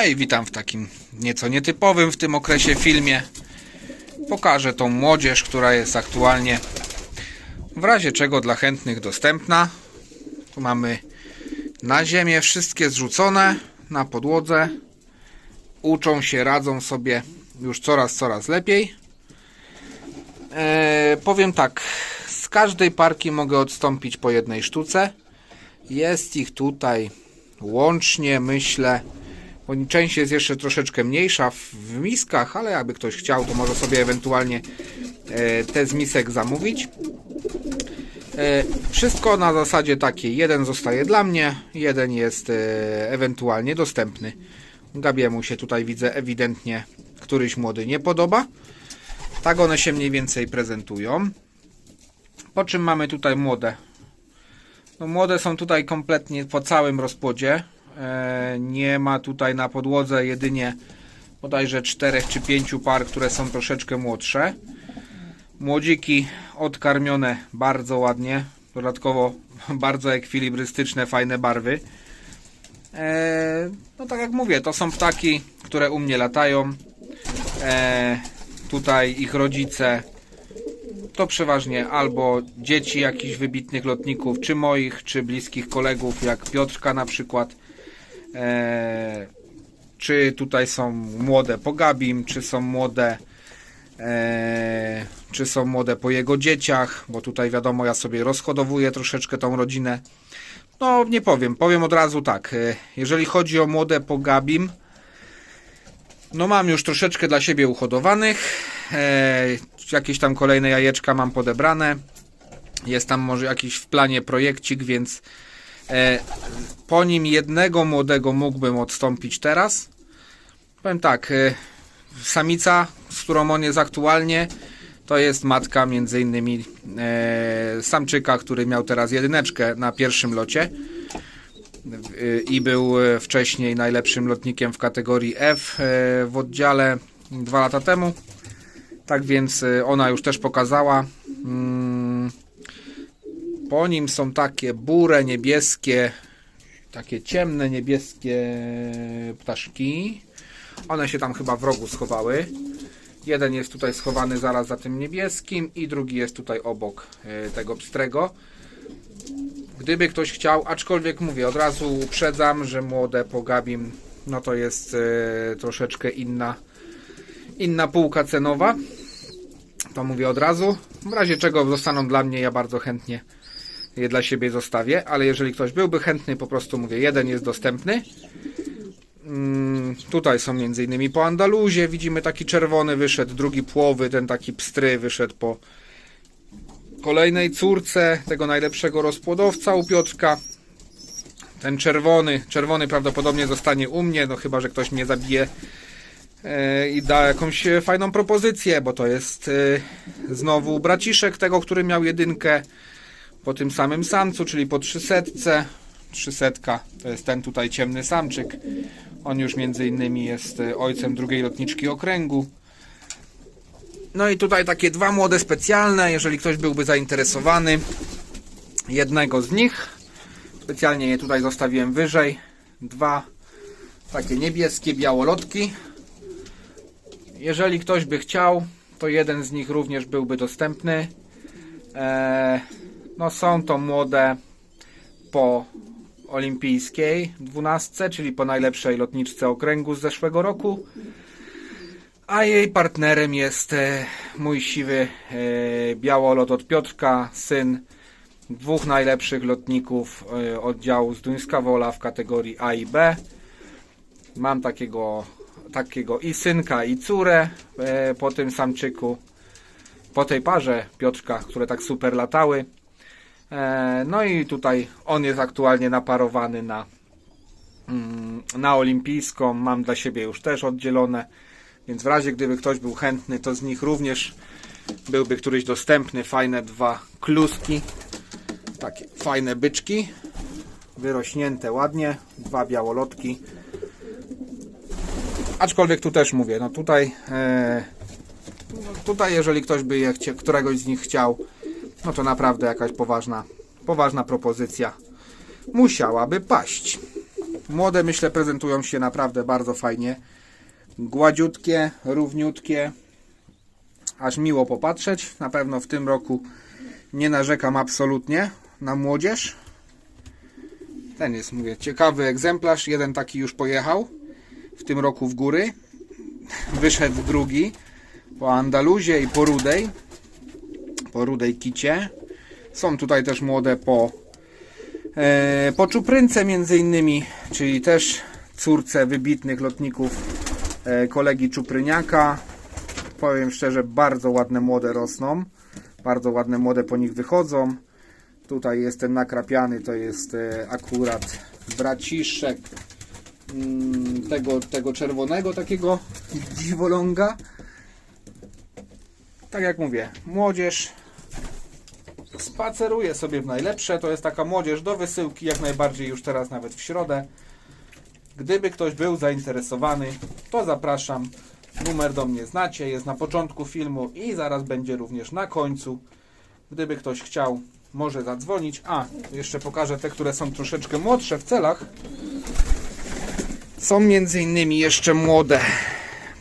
No i witam w takim nieco nietypowym w tym okresie filmie. Pokażę tą młodzież, która jest aktualnie w razie czego dla chętnych dostępna. Tu mamy na ziemię wszystkie zrzucone na podłodze. Uczą się, radzą sobie już coraz, coraz lepiej. Eee, powiem tak, z każdej parki mogę odstąpić po jednej sztuce. Jest ich tutaj łącznie, myślę, bo część jest jeszcze troszeczkę mniejsza w, w miskach, ale jakby ktoś chciał, to może sobie ewentualnie e, te z misek zamówić. E, wszystko na zasadzie takiej, jeden zostaje dla mnie, jeden jest e, ewentualnie dostępny. Gabiemu się tutaj widzę ewidentnie któryś młody nie podoba. Tak one się mniej więcej prezentują. Po czym mamy tutaj młode. No młode są tutaj kompletnie po całym rozpłodzie. E, nie ma tutaj na podłodze jedynie bodajże 4 czy 5 par, które są troszeczkę młodsze. Młodziki odkarmione bardzo ładnie. Dodatkowo bardzo ekwilibrystyczne, fajne barwy. E, no tak jak mówię, to są ptaki, które u mnie latają. E, tutaj ich rodzice to przeważnie albo dzieci jakichś wybitnych lotników, czy moich, czy bliskich kolegów, jak Piotrka na przykład. E, czy tutaj są młode po Gabim, czy są młode e, czy są młode po jego dzieciach, bo tutaj wiadomo, ja sobie rozchodowuję troszeczkę tą rodzinę. No, nie powiem, powiem od razu tak. e, Jeżeli chodzi o młode po Gabim, no mam już troszeczkę dla siebie uhodowanych. E, jakieś tam kolejne jajeczka mam podebrane. Jest tam może jakiś w planie projekcik, więc po nim jednego młodego mógłbym odstąpić teraz. Powiem tak, e, samica, z którą on jest aktualnie, to jest matka między innymi e, samczyka, który miał teraz jedyneczkę na pierwszym locie i był e, wcześniej najlepszym lotnikiem w kategorii F e, w oddziale dwa lata temu. Tak więc e, ona już też pokazała. Po nim są takie burę niebieskie, takie ciemne niebieskie ptaszki. One się tam chyba w rogu schowały. Jeden jest tutaj schowany zaraz za tym niebieskim i drugi jest tutaj obok e, tego pstrego. Gdyby ktoś chciał, aczkolwiek mówię, od razu uprzedzam, że młode po Gabim, no to jest e, troszeczkę inna, inna półka cenowa. To mówię od razu. W razie czego zostaną dla mnie, ja bardzo chętnie je dla siebie zostawię, ale jeżeli ktoś byłby chętny, po prostu mówię, jeden jest dostępny. Mm, tutaj są między innymi po Andaluzie, widzimy taki czerwony wyszedł, drugi płowy, ten taki pstry wyszedł po kolejnej córce tego najlepszego rozpłodowca u Piotrka. Ten czerwony, czerwony prawdopodobnie zostanie u mnie, no chyba, że ktoś mnie zabije e, i da jakąś fajną propozycję, bo to jest e, znowu braciszek tego, który miał jedynkę po tym samym samcu, czyli po 300. 300 to jest ten tutaj ciemny samczyk. On już między innymi jest e, ojcem drugiej lotniczki okręgu. No i tutaj takie dwa młode specjalne, jeżeli ktoś byłby zainteresowany. Jednego z nich. Specjalnie je tutaj zostawiłem wyżej. Dwa takie niebieskie białolotki. Jeżeli ktoś by chciał, to jeden z nich również byłby dostępny. Eee, no są to młode po olimpijskiej 12, czyli po najlepszej lotniczce okręgu z zeszłego roku. A jej partnerem jest e, mój siwy e, białolot od Piotrka, syn dwóch najlepszych lotników e, oddziału z Duńska Wola w kategorii A i B. Mam takiego, takiego i synka, i córę po tym samczyku, po tej parze Piotrka, które tak super latały. E, No i tutaj on jest aktualnie naparowany na, mm, na olimpijską. Mam dla siebie już też oddzielone, więc w razie gdyby ktoś był chętny, to z nich również byłby któryś dostępny. Fajne dwa kluski, takie fajne byczki, wyrośnięte ładnie, dwa białolotki. Aczkolwiek tu też mówię, no tutaj, e, tutaj jeżeli ktoś by je któregoś z nich chciał, no to naprawdę jakaś poważna, poważna propozycja musiałaby paść. Młode myślę prezentują się naprawdę bardzo fajnie. Gładziutkie, równiutkie. Aż miło popatrzeć. Na pewno w tym roku nie narzekam absolutnie na młodzież. Ten jest, mówię, ciekawy egzemplarz. Jeden taki już pojechał w tym roku w góry. Wyszedł drugi po Andaluzie i po Rudej. Po Rudej Kicie. Są tutaj też młode po, e, po Czuprynce między innymi, czyli też córce wybitnych lotników e, kolegi Czupryniaka. Powiem szczerze, bardzo ładne młode rosną. Bardzo ładne młode po nich wychodzą. Tutaj jest ten nakrapiany, to jest e, akurat braciszek mm, tego, tego czerwonego takiego dziwoląga. Tak jak mówię, młodzież spaceruje sobie w najlepsze. To jest taka młodzież do wysyłki, jak najbardziej już teraz nawet w środę. Gdyby ktoś był zainteresowany, to zapraszam. Numer do mnie znacie, jest na początku filmu i zaraz będzie również na końcu. Gdyby ktoś chciał, może zadzwonić. A, jeszcze pokażę te, które są troszeczkę młodsze w celach. Są między innymi jeszcze młode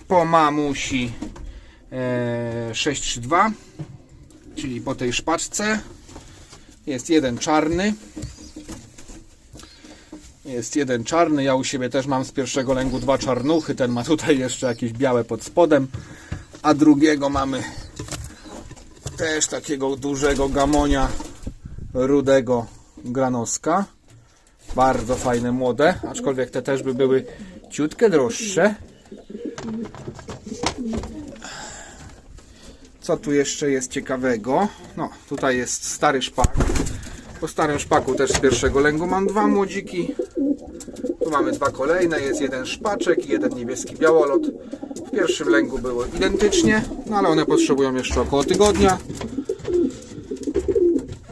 po mamusi e, 632, czyli po tej szpaczce. Jest jeden czarny. Jest jeden czarny. Ja u siebie też mam z pierwszego lęgu dwa czarnuchy. Ten ma tutaj jeszcze jakieś białe pod spodem. A drugiego mamy też takiego dużego gamonia rudego granoska. Bardzo fajne, młode, aczkolwiek te też by były ciutkę droższe. Co tu jeszcze jest ciekawego? No, tutaj jest stary szpak. Po starym szpaku też z pierwszego lęgu mam dwa młodziki. Tu mamy dwa kolejne, jest jeden szpaczek i jeden niebieski białolot. W pierwszym lęgu było identycznie, no ale one potrzebują jeszcze około tygodnia.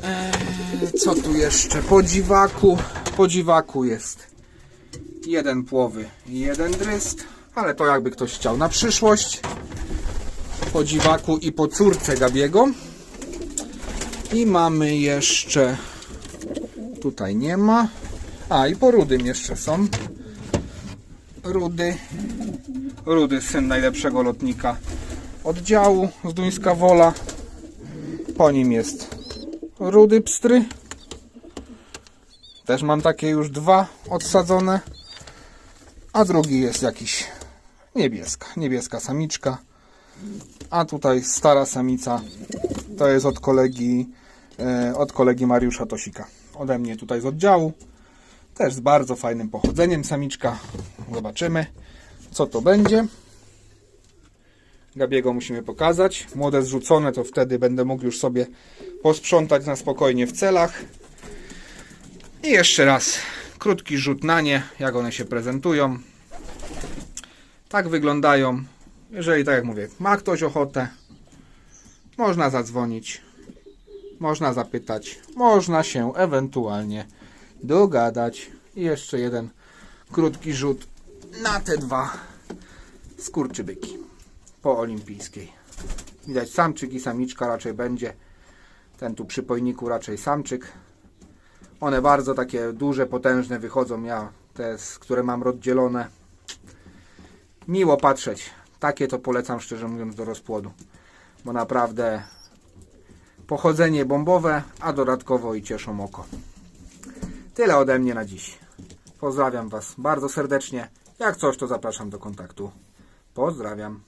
Eee, co tu jeszcze? Po dziwaku. Po dziwaku jest jeden płowy i jeden dryst, ale to jakby ktoś chciał na przyszłość. Po dziwaku i po córce Gabiego. I mamy jeszcze tutaj nie ma. A i po rudym jeszcze są. Rudy. Rudy, syn najlepszego lotnika oddziału z Duńska Wola. Po nim jest rudy pstry. Też mam takie już dwa odsadzone. A drugi jest jakiś niebieska. Niebieska samiczka. A tutaj stara samica. To jest od kolegi, e, od kolegi Mariusza Tosika. Ode mnie tutaj z oddziału. Też z bardzo fajnym pochodzeniem samiczka. Zobaczymy, co to będzie. Gabiego musimy pokazać. Młode zrzucone, to wtedy będę mógł już sobie posprzątać na spokojnie w celach. I jeszcze raz krótki rzut na nie, jak one się prezentują. Tak wyglądają. Jeżeli, tak jak mówię, ma ktoś ochotę, można zadzwonić, można zapytać, można się ewentualnie dogadać. I jeszcze jeden krótki rzut na te dwa skurczybyki po olimpijskiej. Widać samczyk i samiczka raczej będzie. Ten tu przy pojniku raczej samczyk. One bardzo takie duże, potężne wychodzą. Ja te, które mam rozdzielone. Miło patrzeć. Takie to polecam szczerze mówiąc do rozpłodu. Bo naprawdę pochodzenie bombowe, a dodatkowo i cieszą oko. Tyle ode mnie na dziś. Pozdrawiam Was bardzo serdecznie. Jak coś, to zapraszam do kontaktu. Pozdrawiam.